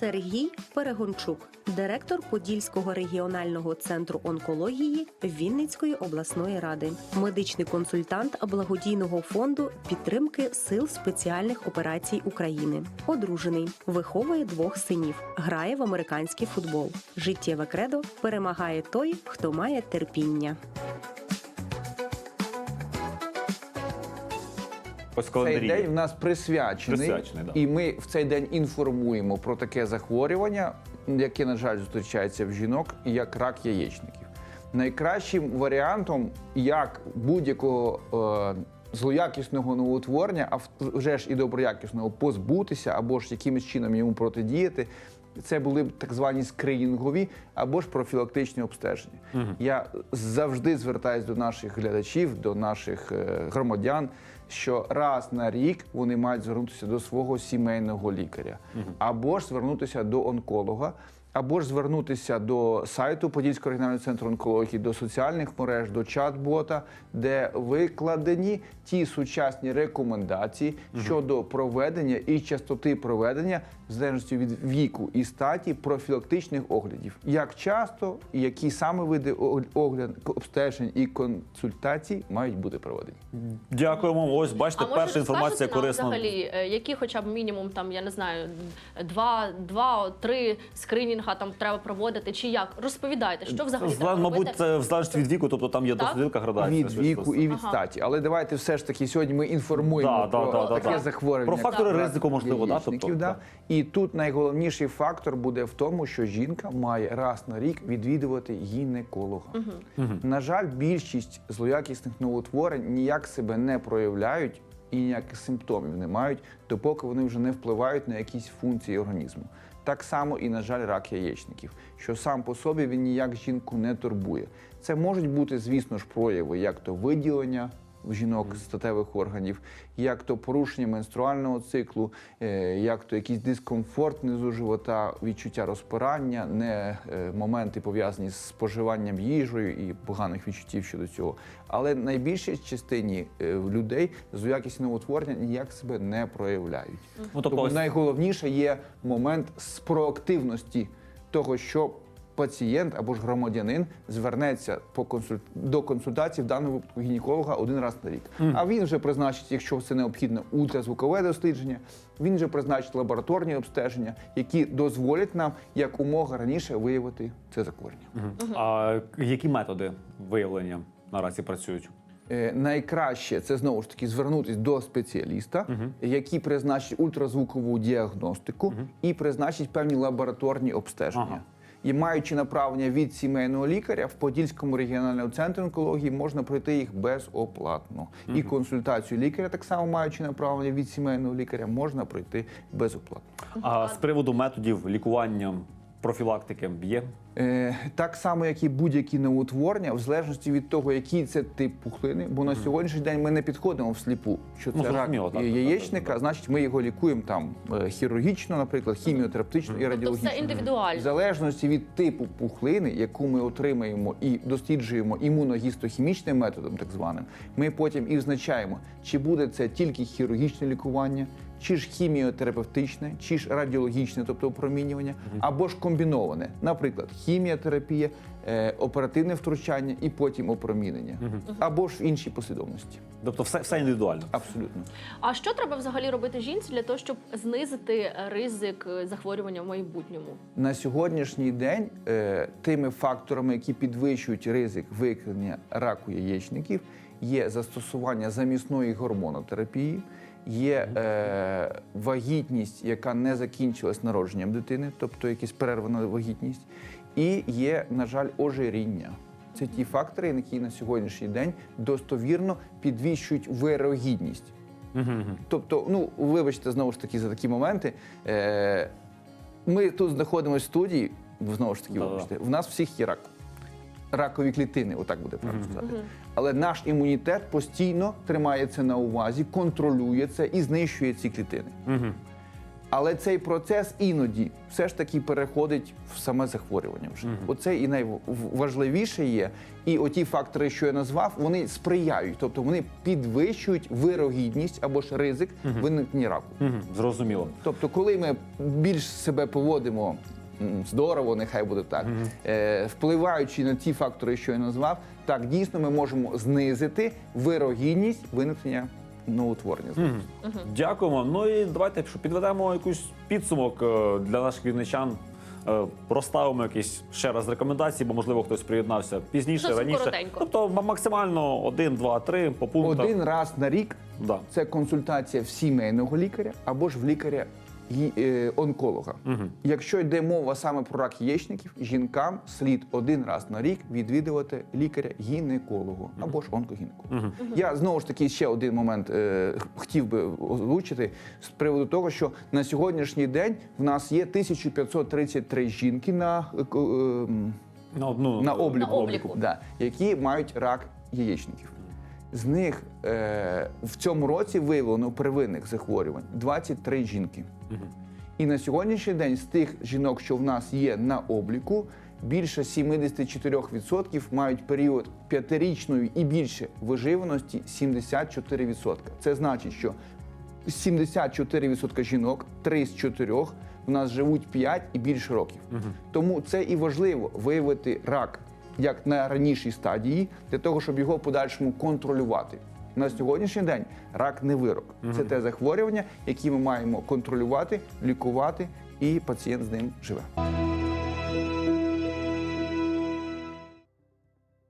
Сергій Перегончук, директор Подільського регіонального центру онкології Вінницької обласної ради, медичний консультант благодійного фонду підтримки сил спеціальних операцій України. Одружений, виховує двох синів, грає в американський футбол. Життєве кредо перемагає той, хто має терпіння. Ось Цей календарі. день в нас присвячений, Присвячений, да. і ми в цей день інформуємо про таке захворювання, яке, на жаль, зустрічається в жінок, як рак яєчників. Найкращим варіантом, як будь-якого е, злоякісного новоутворення, а вже ж і доброякісного позбутися, або ж якимось чином йому протидіяти. Це були б так звані скринінгові або ж профілактичні обстеження. Я завжди звертаюся до наших глядачів, до наших е, громадян, що раз на рік вони мають звернутися до свого сімейного лікаря, або ж звернутися до онколога, або ж звернутися до сайту Подільського регіонального центру онкології, до соціальних мереж, до чат-бота, де викладені ті сучасні рекомендації щодо проведення і частоти проведення, в залежності від віку і статі, профілактичних оглядів. Як часто і які саме види ог- огляд, обстежень і консультацій мають бути проведені. Дякуємо. Ось бачите, А перша інформація нам корисна. взагалі, е, які хоча б мінімум там, я не знаю, два, два, три скринінга там треба проводити, чи як? Розповідайте, що взагалі Зла- треба мабуть, робити? це в залежності від віку, тобто там є Так? досить велика градація. від віку і від Ага. статі. Але давайте все ж таки сьогодні ми інформуємо Да, про да, да, таке да. захворювання. Про фактори як ризику, можливо, да, тобто, да. да. І тут найголовніший фактор буде в тому, що жінка має раз на рік відвідувати гінеколога. На жаль, більшість злоякісних новоутворень ніяк себе не проявляють. І ніяких симптомів не мають, допоки вони вже не впливають на якісь функції організму. Так само і, на жаль, рак яєчників, що сам по собі він ніяк жінку не турбує. Це можуть бути, звісно ж, прояви, як то виділення жінок статевих органів, як то порушення менструального циклу, е, як то якийсь дискомфорт внизу живота, відчуття розпирання, не е, моменти пов'язані з споживанням їжею і поганих відчуттів щодо цього. Але найбільшій частині е, людей злоякісні новоутворення ніяк себе не проявляють. Ну, Тобто найголовніше є момент з проактивності того, що пацієнт або ж громадянин звернеться по консуль... до консультації в випадку гінеколога один раз на рік. А він вже призначить, якщо це необхідно, ультразвукове дослідження. Він вже призначить лабораторні обстеження, які дозволять нам якомога раніше виявити це захворювання. А які методи виявлення наразі працюють? Е, Найкраще це знову ж таки звернутися до спеціаліста, який призначить ультразвукову діагностику і призначить певні лабораторні обстеження. Ага. І маючи направлення від сімейного лікаря в Подільському регіональному центрі онкології можна пройти їх безоплатно. І консультацію лікаря, так само маючи направлення від сімейного лікаря, можна пройти безоплатно. А з приводу методів лікування профілактики є? Е, так само, як і будь-які новоутворення, в залежності від того, який це тип пухлини, бо на сьогоднішній день ми не підходимо всліпу, що це Ну, рак так, яєчника, так, так. значить ми його лікуємо там е, хірургічно, наприклад, хіміотерапевтично і радіологічно. все індивідуально. В залежності від типу пухлини, яку ми отримаємо і досліджуємо імуногістохімічним методом, так званим, ми потім і визначаємо, чи буде це тільки хірургічне лікування, чи ж хіміотерапевтичне, чи ж радіологічне, тобто опромінювання, або ж комбіноване, наприклад, хіміотерапія, е, оперативне втручання і потім опромінення, або ж в іншій послідовності. Тобто все, все індивідуально. Абсолютно. А що треба взагалі робити жінці для того, щоб знизити ризик е, захворювання в майбутньому? На сьогоднішній день е, тими факторами, які підвищують ризик викликання раку яєчників, є застосування замісної гормонотерапії, є е, вагітність, яка не закінчилась народженням дитини, тобто якась перервана вагітність, і є, на жаль, ожиріння. Це ті фактори, які на сьогоднішній день достовірно підвищують вирогідність. Тобто, ну вибачте знову ж таки за такі моменти. Е, ми тут знаходимося в студії, знову ж таки, вибачте, в нас всіх є рак. Ракові клітини, отак буде правильно сказати. Але наш імунітет постійно тримає це на увазі, контролює це і знищує ці клітини. Але цей процес іноді все ж таки переходить в саме захворювання. Вже оце і найважливіше є. І оті фактори, що я назвав, вони сприяють, тобто вони підвищують вирогідність або ж ризик виникнення раку. Мгм, Зрозуміло. Тобто, коли ми більш себе поводимо здорово, нехай буде так, е, впливаючи на ті фактори, що я назвав, так дійсно ми можемо знизити вирогідність виникнення новоутворення. Дякуємо. Ну і давайте що підведемо якийсь підсумок е, для наших вінничан. Е, Проставимо якісь ще раз рекомендації, бо можливо хтось приєднався пізніше, Зовсім раніше. коротенько. Тобто м- максимально один, два, три по пунктах. Один раз на рік Да. це консультація в сімейного лікаря або ж в лікаря е, онколога. Якщо йде мова саме про рак яєчників, жінкам слід один раз на рік відвідувати лікаря гінеколога або ж онкогінеколога. Я знову ж таки ще один момент е, хотів би озвучити з приводу того, що на сьогоднішній день в нас є 1533 жінки на е, е, На одну на обліку, На обліку. Да, які мають рак яєчників. З них е, в цьому році виявлено первинних захворювань 23 жінки. І на сьогоднішній день з тих жінок, що в нас є на обліку, більше 74% мають період п'ятирічної і більше виживаності 74%. Це значить, що 74% жінок, 3 з 4 в нас живуть 5 і більше років. Тому це і важливо виявити рак як на ранішій стадії, для того, щоб його в подальшому контролювати. На сьогоднішній день рак не вирок. Це те захворювання, яке ми маємо контролювати, лікувати, і пацієнт з ним живе.